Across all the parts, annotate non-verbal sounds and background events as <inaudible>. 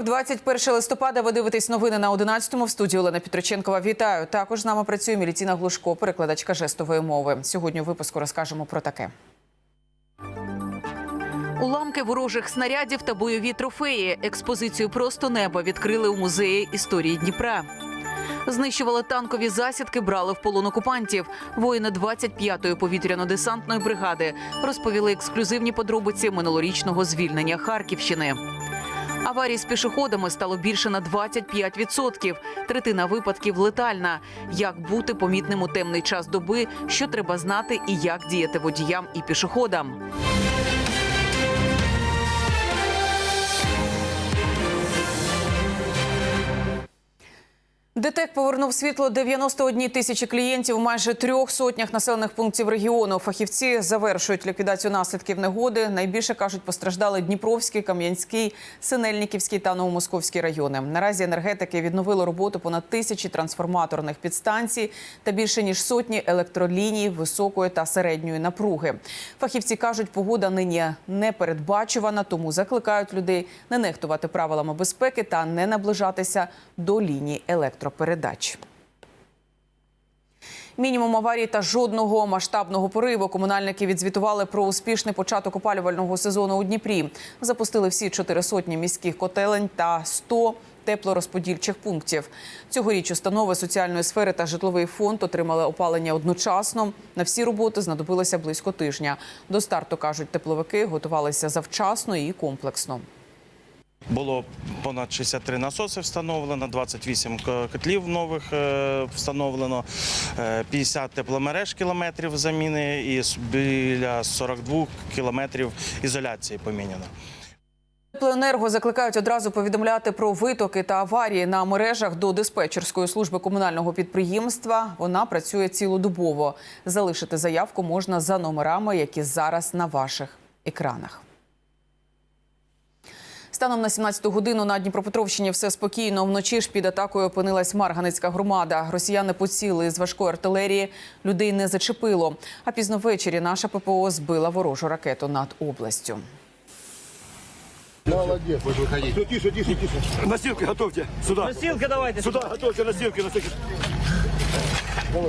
Вівторок, 21 листопада. Ви дивитесь новини на 11-му. В студії Олена Петроченкова. Вітаю. Також з нами працює Міліціна Глушко, перекладачка жестової мови. Сьогодні у випуску розкажемо про таке. Уламки ворожих снарядів та бойові трофеї. Експозицію просто небо відкрили у музеї історії Дніпра. Знищували танкові засідки, брали в полон окупантів. Воїни 25-ї повітряно-десантної бригади розповіли ексклюзивні подробиці минулорічного звільнення Харківщини. Аварій з пішоходами стало більше на 25%. Третина випадків летальна. Як бути помітним у темний час доби, що треба знати і як діяти водіям і пішоходам. ДТЕК повернув світло 91 тисячі клієнтів у майже трьох сотнях населених пунктів регіону. Фахівці завершують ліквідацію наслідків негоди. Найбільше кажуть, постраждали Дніпровський, Кам'янський, Синельниківський та Новомосковський райони. Наразі енергетики відновили роботу понад тисячі трансформаторних підстанцій та більше ніж сотні електроліній високої та середньої напруги. Фахівці кажуть, погода нині не передбачувана, тому закликають людей не нехтувати правилами безпеки та не наближатися до ліній електропередач. Мінімум аварій та жодного масштабного пориву. Комунальники відзвітували про успішний початок опалювального сезону у Дніпрі. Запустили всі чотири сотні міських котелень та 100 теплорозподільчих пунктів. Цьогоріч установи соціальної сфери та житловий фонд отримали опалення одночасно. На всі роботи знадобилося близько тижня. До старту кажуть, тепловики готувалися завчасно і комплексно. Було понад 63 насоси встановлено, 28 к- котлів нових е, встановлено, е, 50 тепломереж кілометрів заміни і біля 42 кілометрів ізоляції поміняно. Теплоенерго закликають одразу повідомляти про витоки та аварії на мережах до диспетчерської служби комунального підприємства. Вона працює цілодобово. Залишити заявку можна за номерами, які зараз на ваших екранах. Станом на 17 годину на Дніпропетровщині все спокійно. Вночі ж під атакою опинилась Марганицька громада. Росіяни поціли з важкої артилерії. Людей не зачепило. А пізно ввечері наша ППО збила ворожу ракету над областю. Молодец. Будешь выходить. Все, тише, тише, тише. Носилки готовьте. Сюда. Носилка давайте. Сюда готовьте носилки. носилки.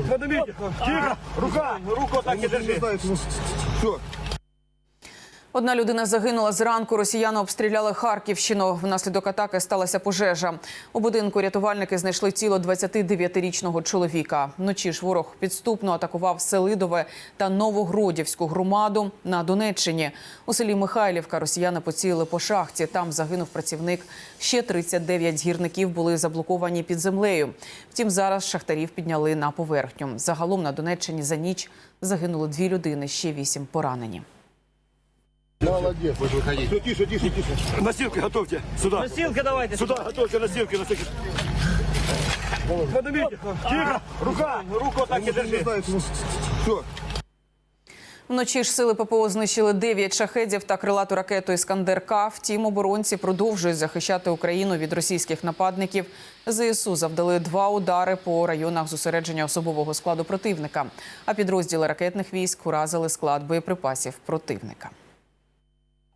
Поднимите. Тихо. Рука. Руку так не держи. Все. Одна людина загинула зранку. Росіяни обстріляли Харківщину. Внаслідок атаки сталася пожежа. У будинку рятувальники знайшли тіло 29-річного чоловіка. Вночі ж ворог підступно атакував Селидове та Новогродівську громаду на Донеччині. У селі Михайлівка росіяни поцілили по шахті. Там загинув працівник. Ще 39 гірників були заблоковані під землею. Втім, зараз шахтарів підняли на поверхню. Загалом на Донеччині за ніч загинули дві людини, ще вісім поранені. Молодец. Будешь выходить. Все, тише, тише, тише. Носилки готовьте. Сюда. Носилка давайте. Сюда готовьте носилки. носилки. Поднимите. Тихо. Рука. Руку вот так не держи. Все. Вночі ж сили ППО знищили 9 шахедів та крилату ракету «Іскандер-К». Втім, оборонці продовжують захищати Україну від російських нападників. ЗСУ завдали два удари по районах зосередження особового складу противника. А підрозділи ракетних військ уразили склад боєприпасів противника.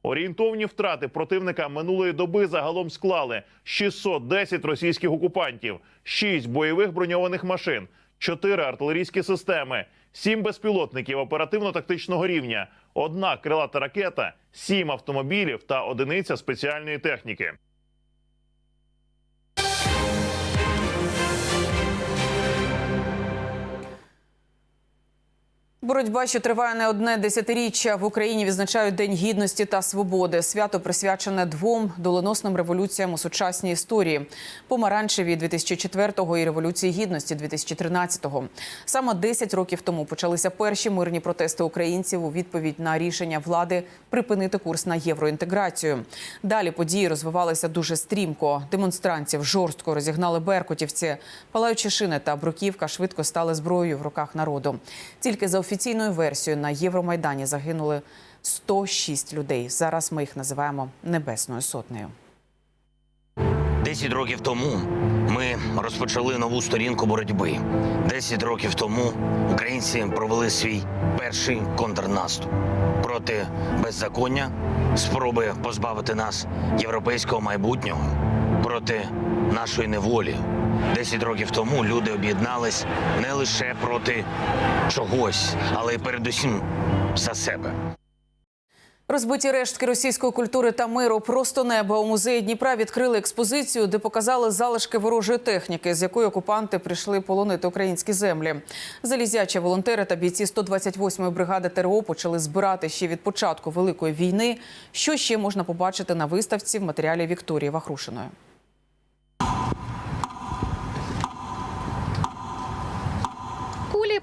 Орієнтовні втрати противника минулої доби загалом склали 610 російських окупантів, 6 бойових броньованих машин, 4 артилерійські системи, 7 безпілотників оперативно-тактичного рівня, одна крилата ракета, 7 автомобілів та одиниця спеціальної техніки. Боротьба, що триває не одне десятиріччя, в Україні відзначають День гідності та свободи. Свято присвячене двом доленосним революціям у сучасній історії: помаранчеві 2004-го і революції гідності 2013-го. Саме 10 років тому почалися перші мирні протести українців у відповідь на рішення влади припинити курс на євроінтеграцію. Далі події розвивалися дуже стрімко. Демонстрантів жорстко розігнали беркутівці. Палаючі шини та бруківка швидко стали зброєю в руках народу. Тільки за офіційною версією на Євромайдані загинули 106 людей. Зараз ми їх називаємо небесною сотнею. Десять років тому ми розпочали нову сторінку боротьби. Десять років тому українці провели свій перший контрнаступ проти беззаконня, спроби позбавити нас європейського майбутнього. проти нашої неволі. Десять років тому люди об'єднались не лише проти чогось, але й передусім за себе. Розбиті рештки російської культури та миру просто неба у музеї Дніпра відкрили експозицію, де показали залишки ворожої техніки, з якої окупанти прийшли полонити українські землі. Залізячі волонтери та бійці 128-ї бригади ТРО почали збирати ще від початку великої війни. Що ще можна побачити на виставці в матеріалі Вікторії Вахрушиної?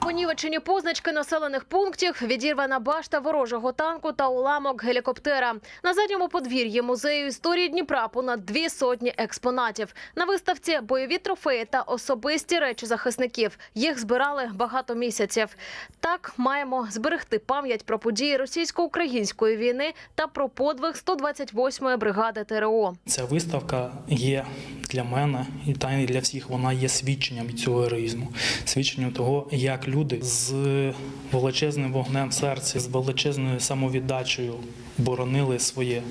Понівечені позначки населених пунктів, відірвана башта ворожого танку та уламок гелікоптера. На задньому подвір'ї музею історії Дніпра понад дві сотні експонатів. На виставці бойові трофеї та особисті речі захисників. Їх збирали багато місяців. Так маємо зберегти пам'ять про події російсько-української війни та про подвиг 128-ї бригади ТРО. Ця виставка є для мене і та і для всіх вона є свідченням цього героїзму, свідченням того, як люди з величезним вогнем в серці, з величезною самовіддачею боронили своє,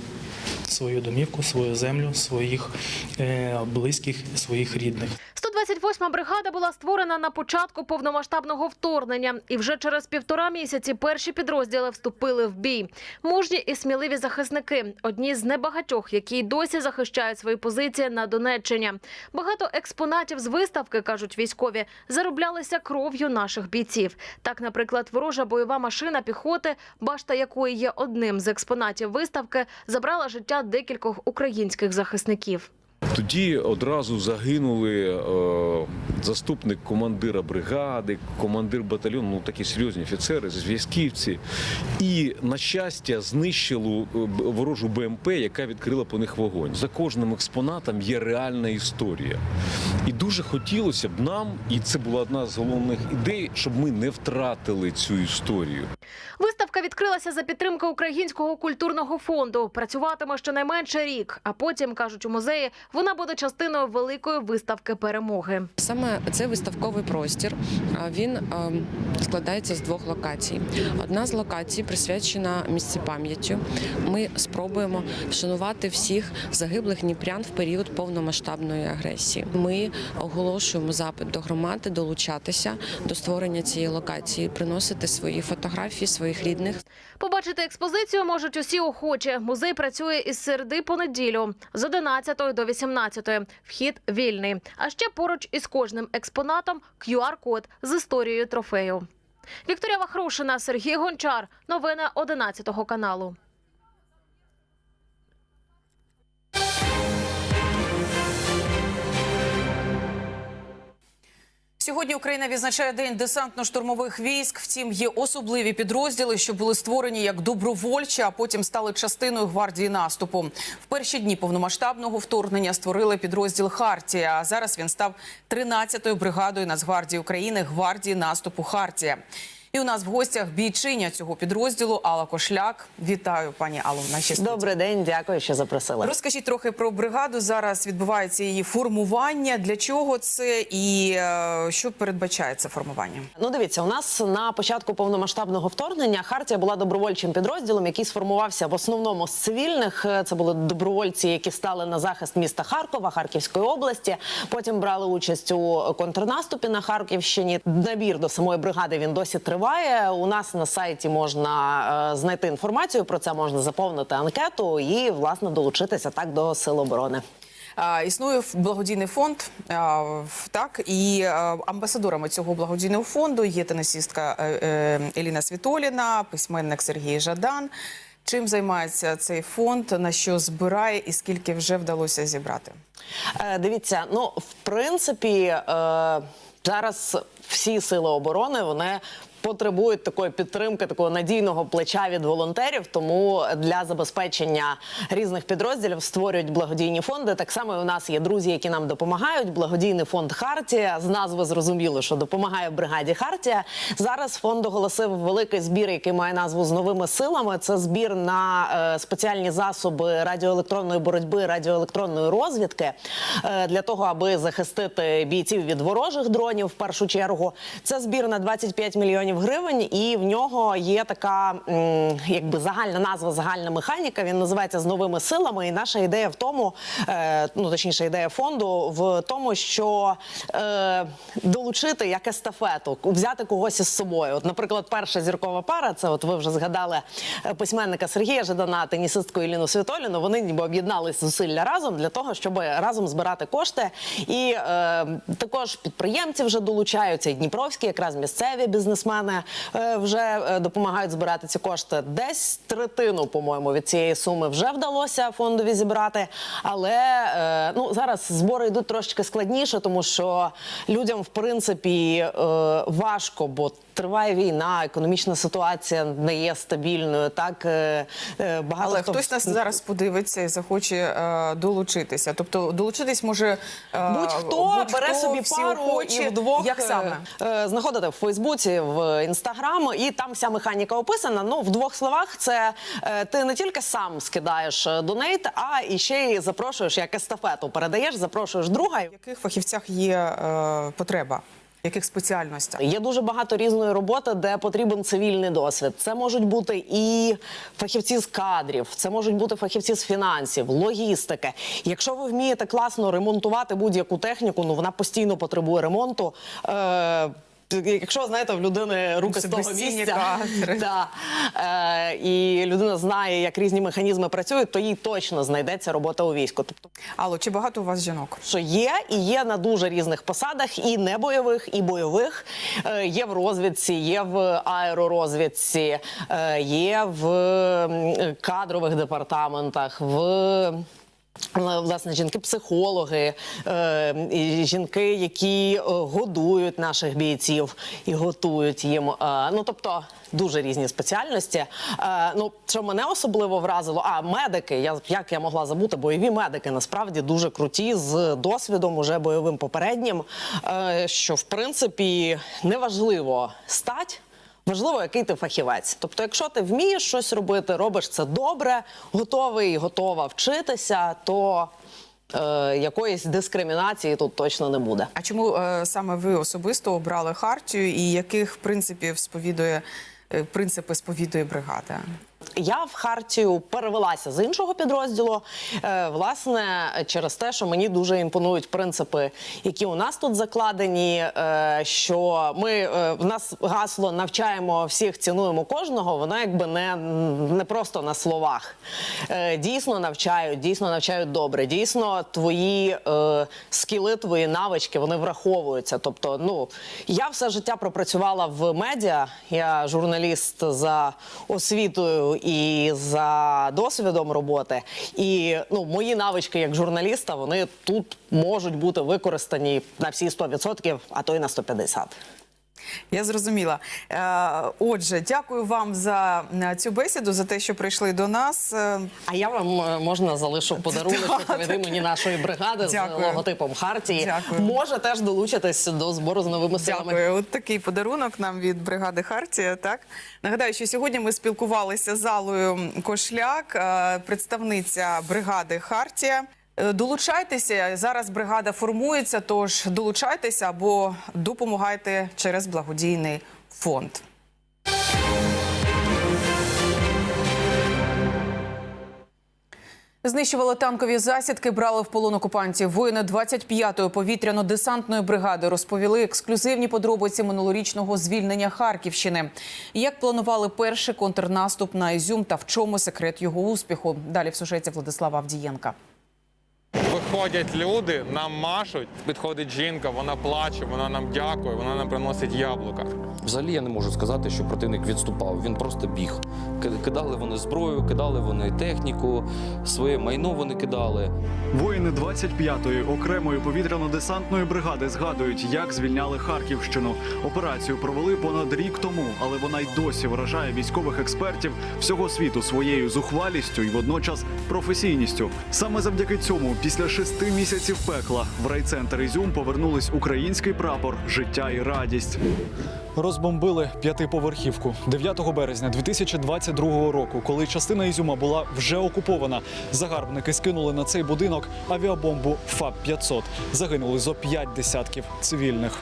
свою домівку, свою землю, своїх е, близьких, своїх рідних. 128-ма бригада була створена на початку повномасштабного вторгнення, і вже через півтора місяці перші підрозділи вступили в бій. Мужні і сміливі захисники одні з небагатьох, які й досі захищають свої позиції на Донеччині. Багато експонатів з виставки кажуть військові зароблялися кров'ю наших бійців. Так, наприклад, ворожа бойова машина піхоти, башта якої є одним з експонатів виставки, забрала життя декількох українських захисників. Тоді одразу загинули е, заступник командира бригади, командир батальйону, ну такі серйозні офіцери, зв'язківці. І, на щастя, знищили е, ворожу БМП, яка відкрила по них вогонь. За кожним експонатом є реальна історія. І дуже хотілося б нам, і це була одна з головних ідей, щоб ми не втратили цю історію. Виставка відкрилася за підтримки Українського культурного фонду. Працюватиме щонайменше рік. А потім кажуть у музеї, вона буде частиною великої виставки перемоги. Саме цей виставковий простір він складається з двох локацій. Одна з локацій присвячена місці пам'яттю. Ми спробуємо вшанувати всіх загиблих дніпрян в період повномасштабної агресії. Ми оголошуємо запит до громади долучатися до створення цієї локації, приносити свої фотографії своїх рідних. Побачити експозицію можуть усі охочі. Музей працює із середи по неділю з 11 до 18. Вхід вільний. А ще поруч із кожним експонатом QR-код з історією трофею. Вікторія Вахрушина, Сергій Гончар. Новини 11 каналу. Сьогодні Україна відзначає день десантно-штурмових військ. Втім, є особливі підрозділи, що були створені як добровольчі, а потім стали частиною гвардії наступу. В перші дні повномасштабного вторгнення створили підрозділ Хартія. А зараз він став 13-ю бригадою Нацгвардії України гвардії наступу Хартія. І у нас в гостях бійчиня цього підрозділу Алла Кошляк. Вітаю, пані Алло, в нашій студії. Добрий день, дякую, що запросили. Розкажіть трохи про бригаду. Зараз відбувається її формування. Для чого це і е, що передбачає це формування? Ну, дивіться, у нас на початку повномасштабного вторгнення Хартія була добровольчим підрозділом, який сформувався в основному з цивільних. Е, Це були добровольці, які стали на захист міста Харкова, Харківської області. Потім брали участь у контрнаступі на Харківщині. Набір до самої бригади він досі триває. У нас на сайті можна е, знайти інформацію про це, можна заповнити анкету і власне долучитися так до сил оборони. Існує благодійний фонд, в- так і е, амбасадорами цього благодійного фонду є тенісістка е, е, Еліна Світоліна, письменник Сергій Жадан. Чим займається цей фонд, на що збирає і скільки вже вдалося зібрати? Е, Дивіться, ну в принципі, е, зараз всі сили оборони вони. Потребують такої підтримки, такого надійного плеча від волонтерів. Тому для забезпечення різних підрозділів створюють благодійні фонди. Так само і у нас є друзі, які нам допомагають. Благодійний фонд Хартія з назви зрозуміло, що допомагає бригаді Хартія. Зараз фонд оголосив великий збір, який має назву з новими силами. Це збір на е, спеціальні засоби радіоелектронної боротьби, радіоелектронної розвідки е, для того, аби захистити бійців від ворожих дронів. В першу чергу це збір на 25 мільйонів мільйонів гривень, і в нього є така якби загальна назва, загальна механіка. Він називається з новими силами. І наша ідея в тому, е, ну точніше, ідея фонду в тому, що е, долучити як естафету, взяти когось із собою. От, наприклад, перша зіркова пара, це от ви вже згадали е, письменника Сергія Жадана, тенісистку Іліну Світоліну. Вони ніби об'єднали зусилля разом для того, щоб разом збирати кошти. І також підприємці вже долучаються, і дніпровські, якраз місцеві бізнесмени е, вже е, допомагають збирати ці кошти. Десь третину, по-моєму, від цієї суми вже вдалося фондові зібрати. Але е, ну зараз збори йдуть трошечки складніше, тому що людям в принципі е, важко, бо триває війна, економічна ситуація не є стабільною. Так е, е, багато Але хто хтось нас зараз подивиться і захоче е, долучитися. Тобто долучитись може е, Будь-хто бере собі всі пару охочі. і вдвох Як саме? е, е, в Фейсбуці, в Інстаграм, і там вся механіка описана. Ну, в двох словах, це е, ти не тільки сам скидаєш донейт, а і ще й запрошуєш як естафету. Передаєш, запрошуєш друга. В яких фахівцях є е, потреба? Яких спеціальностях? Є дуже багато різної роботи, де потрібен цивільний досвід. Це можуть бути і фахівці з кадрів, це можуть бути фахівці з фінансів, логістики. Якщо ви вмієте класно ремонтувати будь-яку техніку, ну вона постійно потребує ремонту. Е- Якщо знаєте, в людини руки з того місця, <laughs> да, е, і людина знає, як різні механізми працюють, то їй точно знайдеться робота у війську. Тобто Алло, чи багато у вас жінок? що є, і є на дуже різних посадах, і небойових, і бойових. Е, Є в розвідці, є в аеророзвідці, е, є в кадрових департаментах, в. Е, Власне, жінки-психологи, е, жінки, які е, годують наших бійців і готують їм. Ну тобто дуже різні спеціальності. Ну що мене особливо вразило, а медики. Я як я могла забути, бойові медики насправді дуже круті з досвідом, уже бойовим попереднім. Що в принципі неважливо стать. Важливо, який ти фахівець. Тобто, якщо ти вмієш щось робити, робиш це добре, готовий, готова вчитися, то е, якоїсь дискримінації тут точно не буде. А чому е, саме ви особисто обрали хартію і яких принципів сповідує е, принципи сповідує бригада? Я в хартію перевелася з іншого підрозділу. Е, власне, через те, що мені дуже імпонують принципи, які у нас тут закладені. е, що ми е, в нас гасло навчаємо всіх, цінуємо кожного. Воно якби не, не просто на словах. Дійсно навчають, дійсно навчають добре. Дійсно, твої скіли, твої навички вони враховуються. Тобто, ну я все життя пропрацювала в медіа. Я журналіст за освітою і за досвідом роботи. І ну, мої навички як журналіста вони тут можуть бути використані на всі 100%, а то й на 150%. Я зрозуміла. Е, Отже, дякую вам за е, цю бесіду, за те, що прийшли до нас. Е, А я вам можна залишу подарунок <laughs> від імені нашої бригади Дякую. з логотипом Хартії. Дякую. Може теж долучитись до збору з новими силами. Дякую. От такий подарунок нам від бригади Хартія. Так нагадаю, що сьогодні ми спілкувалися з залою Кошляк, представниця бригади Хартія. Е, Долучайтеся зараз. Бригада формується. Тож долучайтеся або допомагайте через благодійний фонд. Знищували танкові засідки, брали в полон окупантів. Воїни 25-ї повітряно-десантної бригади розповіли ексклюзивні подробиці минулорічного звільнення Харківщини. Як планували перший контрнаступ на Ізюм та в чому секрет його успіху? Далі в сюжеті Владислава Авдієнка. Виходять люди, нам машуть, підходить жінка, вона плаче, вона нам дякує, вона нам приносить яблука. Взагалі я не можу сказати, що противник відступав. Він просто біг. Ки- Кидали вони зброю, кидали вони техніку, своє майно вони кидали. Воїни 25-ї окремої повітряно-десантної бригади згадують, як звільняли Харківщину. Операцію провели понад рік тому, але вона й досі вражає військових експертів всього світу своєю зухвалістю і водночас професійністю. Саме завдяки цьому, після шести місяців пекла, в райцентр Ізюм повернулись український прапор, життя і радість. Розбомбили п'ятиповерхівку 9 березня 2022 22-го року, коли частина Ізюма була вже окупована. Загарбники скинули на цей будинок авіабомбу ФАП-500. Загинули зо п'ять десятків цивільних.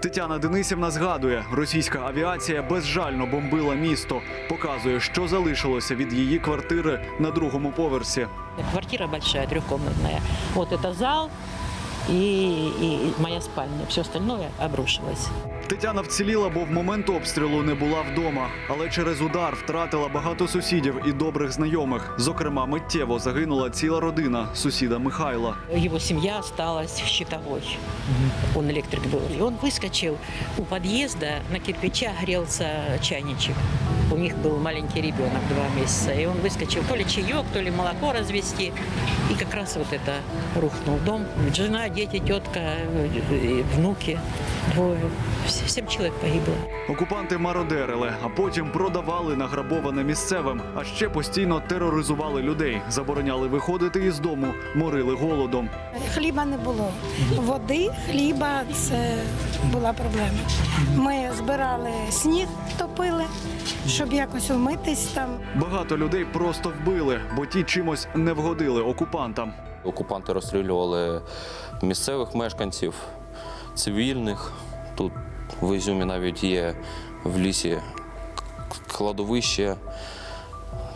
Тетяна Денисівна згадує, російська авіація безжально бомбила місто. Показує, що залишилося від її квартири на другому поверсі. Квартира большая, трехкомнатная. Вот это зал и, и моя спальня. Все остальное обрушилось. Тетяна вціліла, бо в момент обстрілу не була вдома, але через удар втратила багато сусідів і добрих знайомих. Зокрема, миттєво загинула ціла родина сусіда Михайла. Его семья осталась в щитовой. Он электрик был. И он выскочил у подъезда, на кирпичах грелся чайничек. У них был маленький ребенок, два месяца. И он выскочил то ли чаек, то ли молоко развести. И как раз вот это рухнул дом. Жена, дети, тетка, э, внуки, двое. С- Семь человек погибло. Окупанти мародерили, а потім продавали награбоване місцевим, а ще постійно тероризували людей, забороняли виходити із дому, морили голодом. Хліба не було. Води, хліба це була проблема. Ми збирали сніг, топили, щоб якось умитись там. Багато людей просто вбили, бо ті чимось не вгодили окупантам. Окупанти розстрілювали місцевих мешканців, цивільних. Тут в Ізюмі навіть є в лісі кладовище.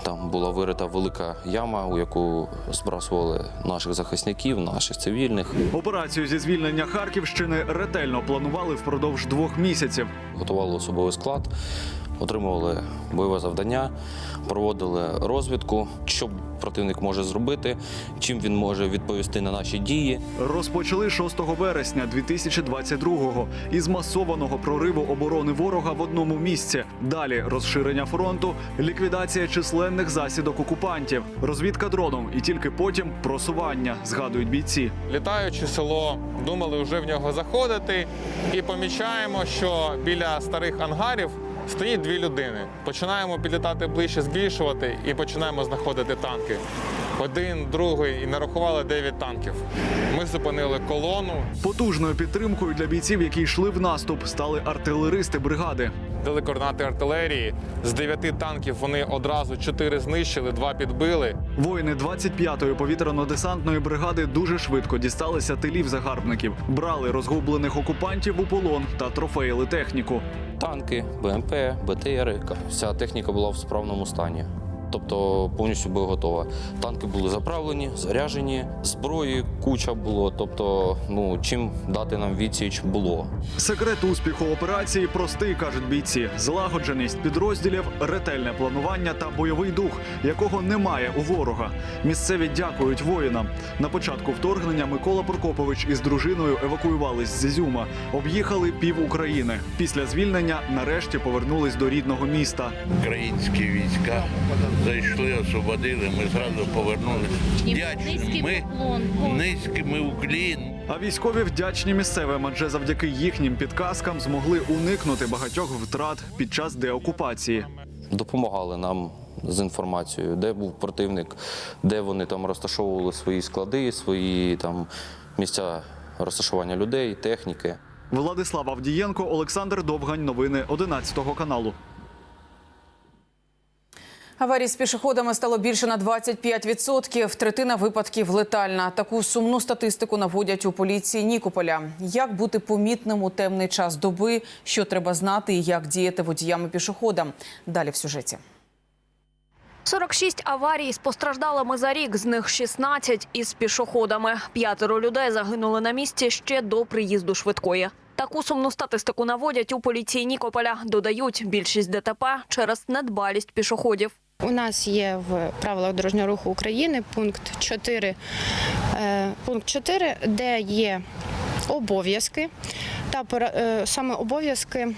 Там була вирита велика яма, у яку збрасували наших захисників, наших цивільних. Операцію зі звільнення Харківщини ретельно планували впродовж двох місяців. Готували особовий склад, отримували бойове завдання, проводили розвідку, що противник може зробити, чим він може відповісти на наші дії. Розпочали 6 вересня 2022-го із масованого прориву оборони ворога в одному місці. Далі розширення фронту, ліквідація численних засідок окупантів, розвідка дроном і тільки потім просування, згадують бійці. Літаючи село, думали вже в нього заходити, і помічаємо, що біля старих ангарів стоїть дві людини. Починаємо підлітати ближче, збільшувати і починаємо знаходити танки. Один, другий, і нарахували 9 танків. Ми зупинили колону, Потужною підтримкою для бійців, які йшли в наступ, стали артилеристи бригади. дали координати артилерії. З 9 танків вони одразу 4 знищили, 2 підбили. Воїни 25-ї повітряно-десантної бригади дуже швидко дісталися тилів загарбників, брали розгублених окупантів у полон та трофеїли техніку. Танки, БМП, БТРи. Вся техніка була в справному стані. Тобто повністю боєготова. Танки були заправлені, заряжені, зброї куча було. Тобто, ну чим дати нам відсіч було. Секрет успіху операції простий, кажуть бійці: злагодженість підрозділів, ретельне планування та бойовий дух, якого немає у ворога. Місцеві дякують воїнам. На початку вторгнення Микола Прокопович із дружиною евакуювались з Ізюма, об'їхали пів України. Після звільнення нарешті повернулись до рідного міста. Українські війська зайшли, освободили, ми зразу повернулися. Вдячні. Ми низький ми уклін. А військові вдячні місцевим, адже завдяки їхнім підказкам змогли уникнути багатьох втрат під час деокупації. Допомагали нам з інформацією, де був противник, де вони там розташовували свої склади, свої там місця розташування людей, техніки. Владислав Авдієнко, Олександр Довгань. Новини 11 каналу. Аварій з пішоходами стало більше на 25%. Третина випадків летальна. Таку сумну статистику наводять у поліції Нікополя. Як бути помітним у темний час доби, що треба знати і як діяти водіям і пішоходам. Далі в сюжеті. 46 аварій з постраждалими за рік, з них 16 із пішоходами. П'ятеро людей загинули на місці ще до приїзду швидкої. Таку сумну статистику наводять у поліції Нікополя. Додають, більшість ДТП через недбалість пішоходів. У нас є в правилах дорожнього руху України пункт 4, е, пункт 4 де є обов'язки та пора- е, саме обов'язки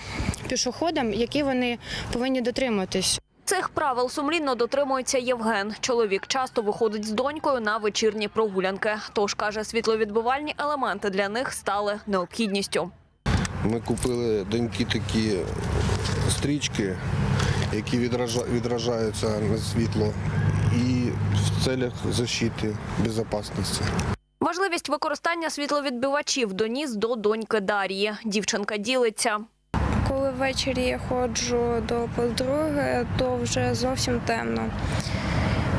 пішоходам, які вони повинні дотримуватись. Цих правил сумлінно дотримується Євген. Чоловік часто виходить з донькою на вечірні прогулянки. Тож каже, світловідбивальні елементи для них стали необхідністю. Ми купили доньки такі стрічки, які відражаються на світло і в целях защити безпечності. Важливість використання світловідбивачів доніс до доньки Дар'ї. Дівчинка ділиться. коли ввечері я ходжу до подруги, то вже зовсім темно.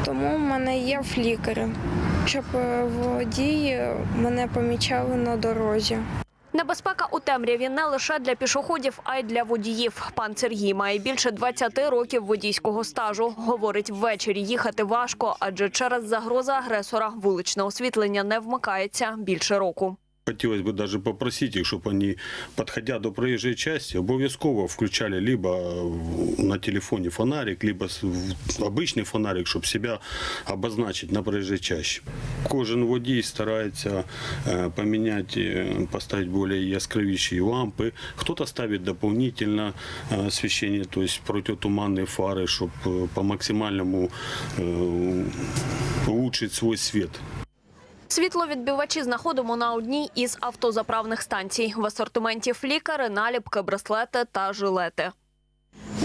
Тому в мене є флікери, щоб водії мене помічали на дорозі. Небезпека у темряві не лише для пішоходів, а й для водіїв. Пан Сергій має більше 20 років водійського стажу. Говорить, ввечері їхати важко, адже через загрозу агресора вуличне освітлення не вмикається більше року. хотелось бы даже попросить их, чтобы они, подходя до проезжей части, обов'язково включали либо на телефоне фонарик, либо обычный фонарик, чтобы себя обозначить на проїжджій часі. Кожен водій старається э, поміняти, э, поставити лампы. Кто-то ставит дополнительно э, освещение, то есть противотуманные фары, чтобы по максимальному улучшить свой свет. Світловідбивачі знаходимо на одній із автозаправних станцій. В асортименті флікари, наліпки, браслети та жилети.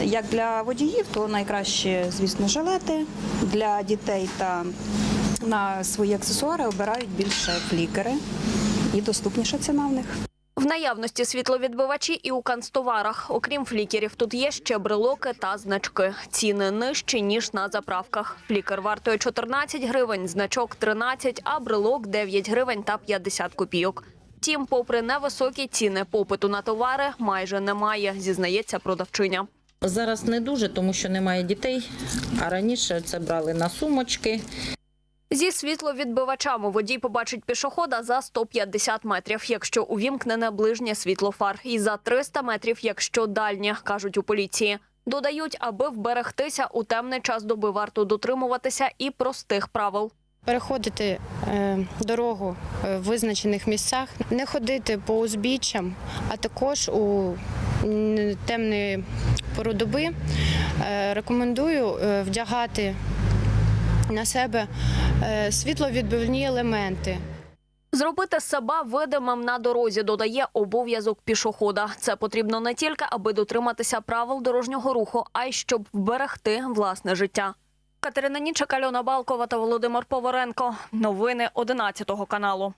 Як для водіїв, то найкраще, звісно, жилети. Для дітей та на свої аксесуари обирають більше флікери і доступніша ціна в них. В наявності світловідбивачі і у канцтоварах. Окрім флікерів, тут є ще брелоки та значки. Ціни нижчі, ніж на заправках. Флікер вартує 14 гривень, значок 13, а брелок 9 гривень та 50 копійок. Втім, попри невисокі ціни попиту на товари майже немає, зізнається продавчиня. Зараз не дуже, тому що немає дітей. А раніше це брали на сумочки. Зі світловідбивачами водій побачить пішохода за 150 метрів, якщо увімкнене ближнє світло фар, і за 300 метрів, якщо дальнє, кажуть у поліції. Додають, аби вберегтися у темний час доби варто дотримуватися і простих правил. Переходити е, дорогу е, в визначених місцях, не ходити по узбіччям, а також у темні пору доби е, рекомендую вдягати на себе е, світловідбивні елементи. Зробити себе видимим на дорозі додає обов'язок пішохода. Це потрібно не тільки, аби дотриматися правил дорожнього руху, а й щоб вберегти власне життя. Катерина Нічик, Альона Балкова та Володимир Поворенко. Новини 11 каналу.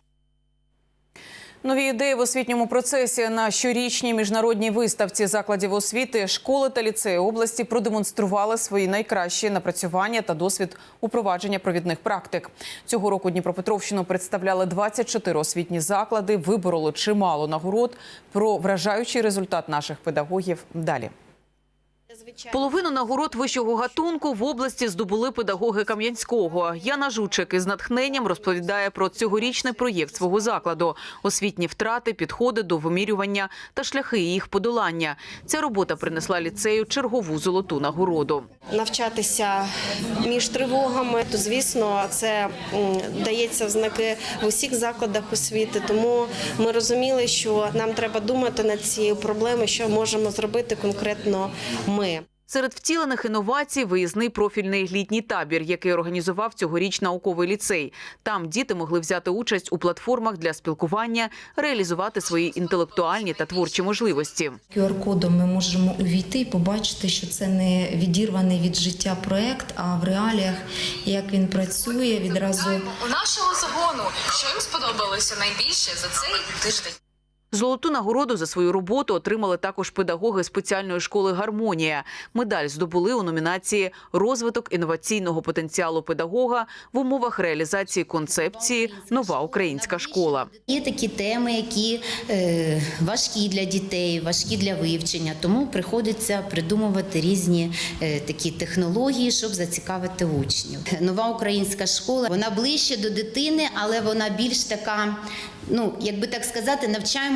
Нові ідеї в освітньому процесі на щорічній міжнародній виставці закладів освіти, школи та ліцеї області продемонстрували свої найкращі напрацювання та досвід упровадження провідних практик. Цього року Дніпропетровщину представляли 24 освітні заклади, вибороли чимало нагород. Про вражаючий результат наших педагогів далі. Половину нагород вищого гатунку в області здобули педагоги Кам'янського. Яна Жучик із натхненням розповідає про цьогорічний проєкт свого закладу, освітні втрати, підходи до вимірювання та шляхи їх подолання. Ця робота принесла ліцею чергову золоту нагороду. навчатися між тривогами, то звісно, це дається в знаки в усіх закладах освіти. Тому ми розуміли, що нам треба думати над цією проблемою, що можемо зробити конкретно ми. Серед втілених інновацій виїзний профільний літній табір, який організував цьогоріч науковий ліцей. Там діти могли взяти участь у платформах для спілкування, реалізувати свої інтелектуальні та творчі можливості. QR-кодом ми можемо увійти і побачити, що це не відірваний від життя проект, а в реаліях, як він працює, відразу У нашого загону, що їм сподобалося найбільше за цей тиждень. Золоту нагороду за свою роботу отримали також педагоги спеціальної школи Гармонія. Медаль здобули у номінації Розвиток інноваційного потенціалу педагога в умовах реалізації концепції Нова українська школа. Є такі теми, які е, важкі для дітей, важкі для вивчення, тому приходиться придумувати різні е, такі технології, щоб зацікавити учнів. Нова українська школа вона ближче до дитини, але вона більш така, ну як би так сказати,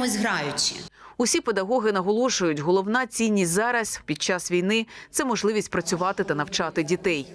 навчаємось граючи. Усі педагоги наголошують, головна цінність зараз під час війни це можливість працювати та навчати дітей.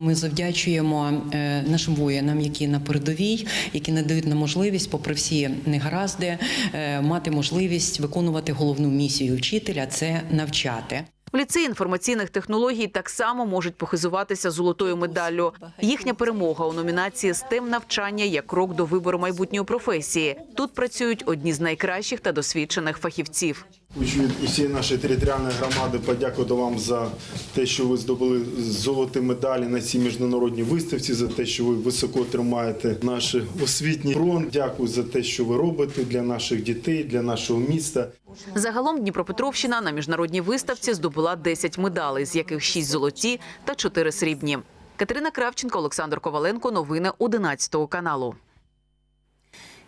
Ми завдячуємо е, нашим воїнам, які на передовій, які надають нам можливість, попри всі негаразди, е, мати можливість виконувати головну місію вчителя це навчати. В ліцеї інформаційних технологій так само можуть похизуватися золотою медаллю. Їхня перемога у номінації «СТЕМ навчання як крок до вибору майбутньої професії. Тут працюють одні з найкращих та досвідчених фахівців. Хочу від усієї нашої територіальної громади подякувати вам за те, що ви здобули золоті медалі на цій міжнародній виставці, за те, що ви високо тримаєте наш освітній фронт. Дякую за те, що ви робите для наших дітей, для нашого міста. Загалом Дніпропетровщина на міжнародній виставці здобула 10 медалей, з яких 6 золоті та 4 срібні. Катерина Кравченко, Олександр Коваленко. Новини 11 каналу.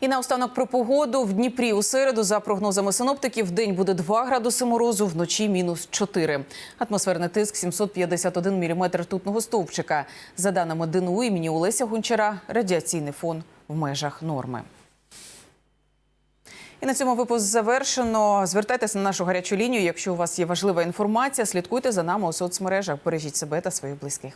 І наостанок про погоду в Дніпрі у середу, за прогнозами синоптиків, день буде 2 градуси морозу, вночі мінус 4. Атмосферний тиск 751 міліметр ртутного стовпчика. За даними ДНУ імені Олеся Гончара, радіаційний фон в межах норми. І на цьому випуск завершено. Звертайтеся на нашу гарячу лінію, якщо у вас є важлива інформація. Слідкуйте за нами у соцмережах. Бережіть себе та своїх близьких.